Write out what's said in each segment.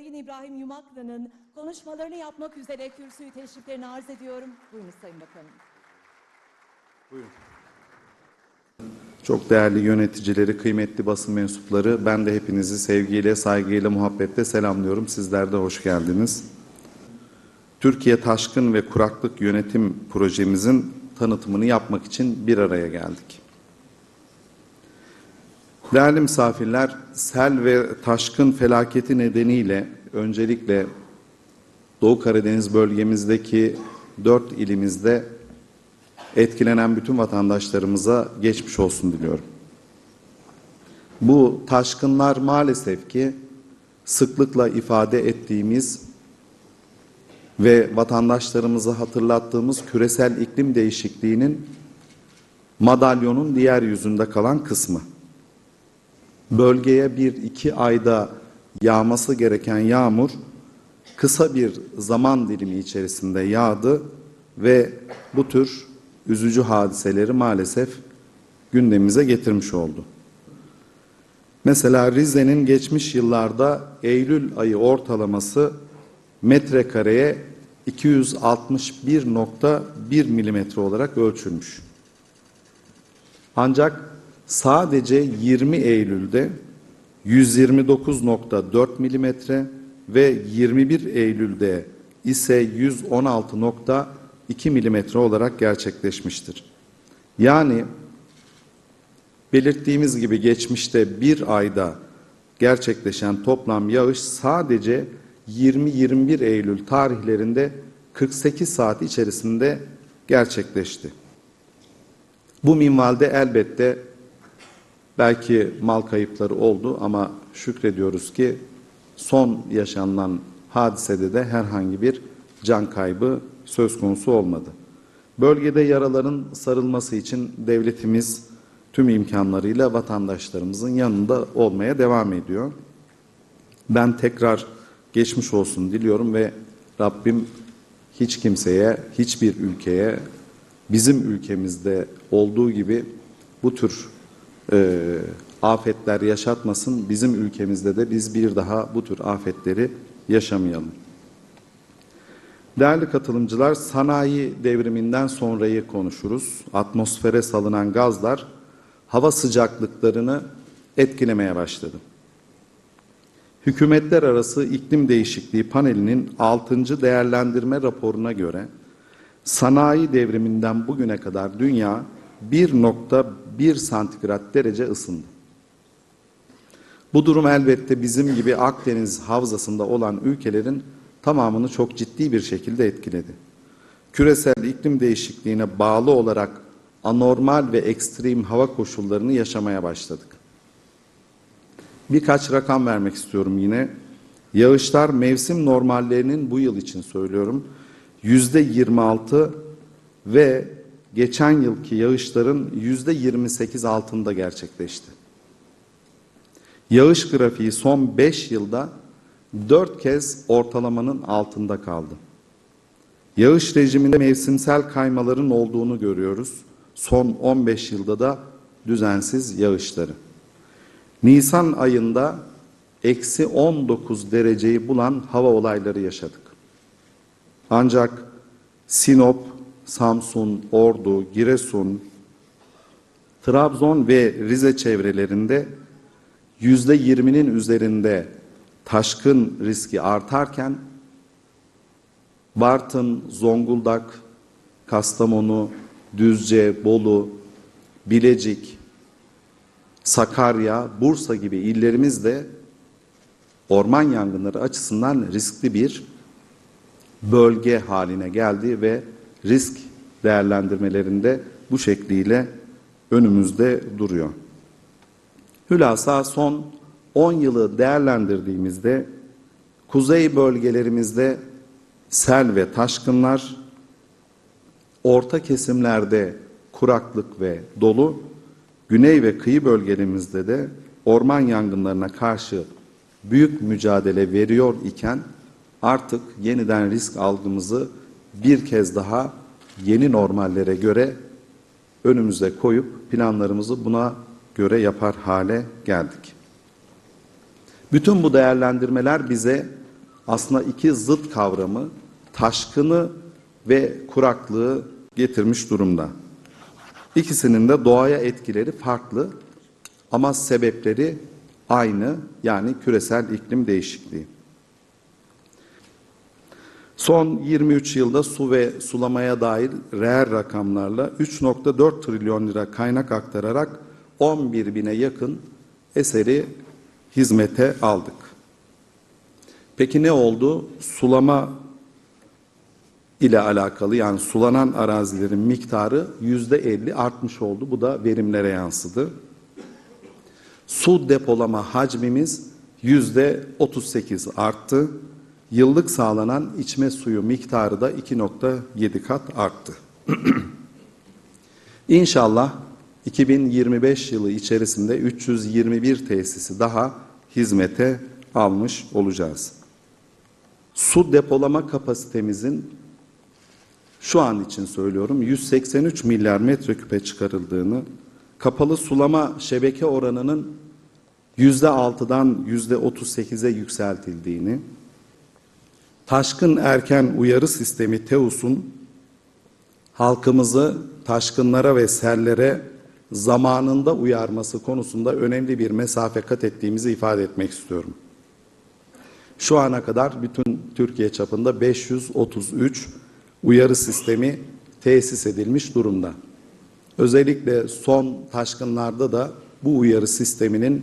Sayın İbrahim Yumaklı'nın konuşmalarını yapmak üzere kürsüyü teşriflerini arz ediyorum. Buyurunuz Sayın Bakanım. Çok değerli yöneticileri, kıymetli basın mensupları, ben de hepinizi sevgiyle, saygıyla, muhabbetle selamlıyorum. Sizler de hoş geldiniz. Türkiye Taşkın ve Kuraklık Yönetim Projemizin tanıtımını yapmak için bir araya geldik. Değerli misafirler, sel ve taşkın felaketi nedeniyle öncelikle Doğu Karadeniz bölgemizdeki dört ilimizde etkilenen bütün vatandaşlarımıza geçmiş olsun diliyorum. Bu taşkınlar maalesef ki sıklıkla ifade ettiğimiz ve vatandaşlarımıza hatırlattığımız küresel iklim değişikliğinin madalyonun diğer yüzünde kalan kısmı. Bölgeye bir iki ayda yağması gereken yağmur kısa bir zaman dilimi içerisinde yağdı ve bu tür üzücü hadiseleri maalesef gündemimize getirmiş oldu. Mesela Rize'nin geçmiş yıllarda Eylül ayı ortalaması metrekareye 261.1 milimetre olarak ölçülmüş. Ancak sadece 20 Eylül'de 129.4 milimetre ve 21 Eylül'de ise 116.2 milimetre olarak gerçekleşmiştir. Yani belirttiğimiz gibi geçmişte bir ayda gerçekleşen toplam yağış sadece 20-21 Eylül tarihlerinde 48 saat içerisinde gerçekleşti. Bu minvalde elbette belki mal kayıpları oldu ama şükrediyoruz ki son yaşanılan hadisede de herhangi bir can kaybı söz konusu olmadı. Bölgede yaraların sarılması için devletimiz tüm imkanlarıyla vatandaşlarımızın yanında olmaya devam ediyor. Ben tekrar geçmiş olsun diliyorum ve Rabbim hiç kimseye, hiçbir ülkeye bizim ülkemizde olduğu gibi bu tür e, afetler yaşatmasın. Bizim ülkemizde de biz bir daha bu tür afetleri yaşamayalım. Değerli katılımcılar, sanayi devriminden sonrayı konuşuruz. Atmosfere salınan gazlar hava sıcaklıklarını etkilemeye başladı. Hükümetler Arası İklim Değişikliği Paneli'nin 6. değerlendirme raporuna göre sanayi devriminden bugüne kadar dünya 1.1 santigrat derece ısındı. Bu durum elbette bizim gibi Akdeniz havzasında olan ülkelerin tamamını çok ciddi bir şekilde etkiledi. Küresel iklim değişikliğine bağlı olarak anormal ve ekstrem hava koşullarını yaşamaya başladık. Birkaç rakam vermek istiyorum yine. Yağışlar mevsim normallerinin bu yıl için söylüyorum yüzde 26 ve geçen yılki yağışların yüzde 28 altında gerçekleşti. Yağış grafiği son 5 yılda 4 kez ortalamanın altında kaldı. Yağış rejiminde mevsimsel kaymaların olduğunu görüyoruz. Son 15 yılda da düzensiz yağışları. Nisan ayında eksi 19 dereceyi bulan hava olayları yaşadık. Ancak Sinop, Samsun, Ordu, Giresun, Trabzon ve Rize çevrelerinde yüzde yirminin üzerinde taşkın riski artarken Bartın, Zonguldak, Kastamonu, Düzce, Bolu, Bilecik, Sakarya, Bursa gibi illerimiz de orman yangınları açısından riskli bir bölge haline geldi ve risk değerlendirmelerinde bu şekliyle önümüzde duruyor. Hülasa son 10 yılı değerlendirdiğimizde kuzey bölgelerimizde sel ve taşkınlar, orta kesimlerde kuraklık ve dolu, güney ve kıyı bölgelerimizde de orman yangınlarına karşı büyük mücadele veriyor iken artık yeniden risk algımızı bir kez daha yeni normallere göre önümüze koyup planlarımızı buna göre yapar hale geldik. Bütün bu değerlendirmeler bize aslında iki zıt kavramı taşkını ve kuraklığı getirmiş durumda. İkisinin de doğaya etkileri farklı ama sebepleri aynı yani küresel iklim değişikliği. Son 23 yılda su ve sulamaya dair reel rakamlarla 3.4 trilyon lira kaynak aktararak 11 bine yakın eseri hizmete aldık. Peki ne oldu? Sulama ile alakalı yani sulanan arazilerin miktarı yüzde 50 artmış oldu. Bu da verimlere yansıdı. Su depolama hacmimiz yüzde 38 arttı. Yıllık sağlanan içme suyu miktarı da 2.7 kat arttı. İnşallah 2025 yılı içerisinde 321 tesisi daha hizmete almış olacağız. Su depolama kapasitemizin şu an için söylüyorum 183 milyar metreküpe çıkarıldığını, kapalı sulama şebeke oranının %6'dan %38'e yükseltildiğini, taşkın erken uyarı sistemi TEUS'un halkımızı taşkınlara ve sellere zamanında uyarması konusunda önemli bir mesafe kat ettiğimizi ifade etmek istiyorum. Şu ana kadar bütün Türkiye çapında 533 uyarı sistemi tesis edilmiş durumda. Özellikle son taşkınlarda da bu uyarı sisteminin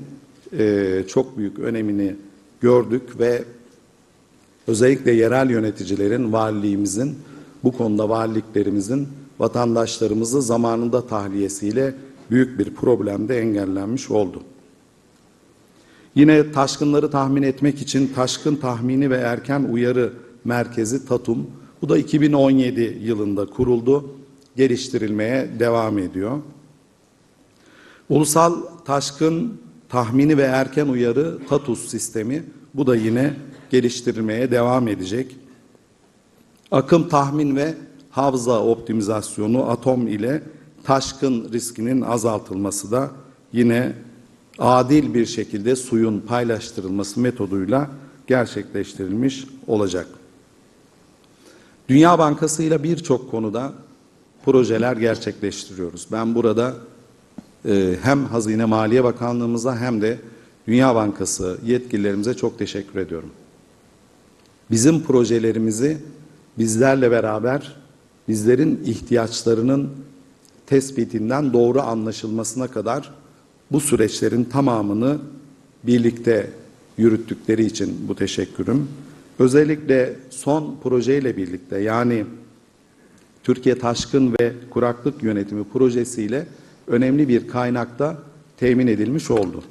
e, çok büyük önemini gördük ve özellikle yerel yöneticilerin, valiliğimizin, bu konuda valiliklerimizin vatandaşlarımızı zamanında tahliyesiyle büyük bir problemde engellenmiş oldu. Yine taşkınları tahmin etmek için Taşkın Tahmini ve Erken Uyarı Merkezi TATUM, bu da 2017 yılında kuruldu, geliştirilmeye devam ediyor. Ulusal Taşkın Tahmini ve Erken Uyarı TATUS sistemi, bu da yine geliştirilmeye devam edecek. Akım tahmin ve havza optimizasyonu atom ile taşkın riskinin azaltılması da yine adil bir şekilde suyun paylaştırılması metoduyla gerçekleştirilmiş olacak. Dünya Bankası ile birçok konuda projeler gerçekleştiriyoruz. Ben burada e, hem Hazine Maliye Bakanlığımıza hem de Dünya Bankası yetkililerimize çok teşekkür ediyorum. Bizim projelerimizi bizlerle beraber bizlerin ihtiyaçlarının tespitinden doğru anlaşılmasına kadar bu süreçlerin tamamını birlikte yürüttükleri için bu teşekkürüm. Özellikle son projeyle birlikte yani Türkiye Taşkın ve Kuraklık Yönetimi projesiyle önemli bir kaynakta temin edilmiş oldu.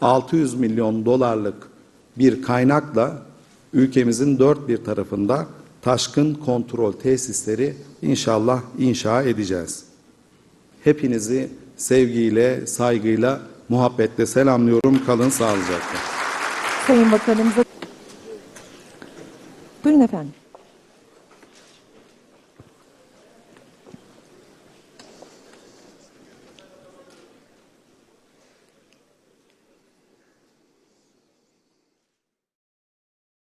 600 milyon dolarlık bir kaynakla ülkemizin dört bir tarafında taşkın kontrol tesisleri inşallah inşa edeceğiz. Hepinizi sevgiyle, saygıyla, muhabbetle selamlıyorum. Kalın sağlıcakla. Sayın Bakanımıza... Buyurun efendim.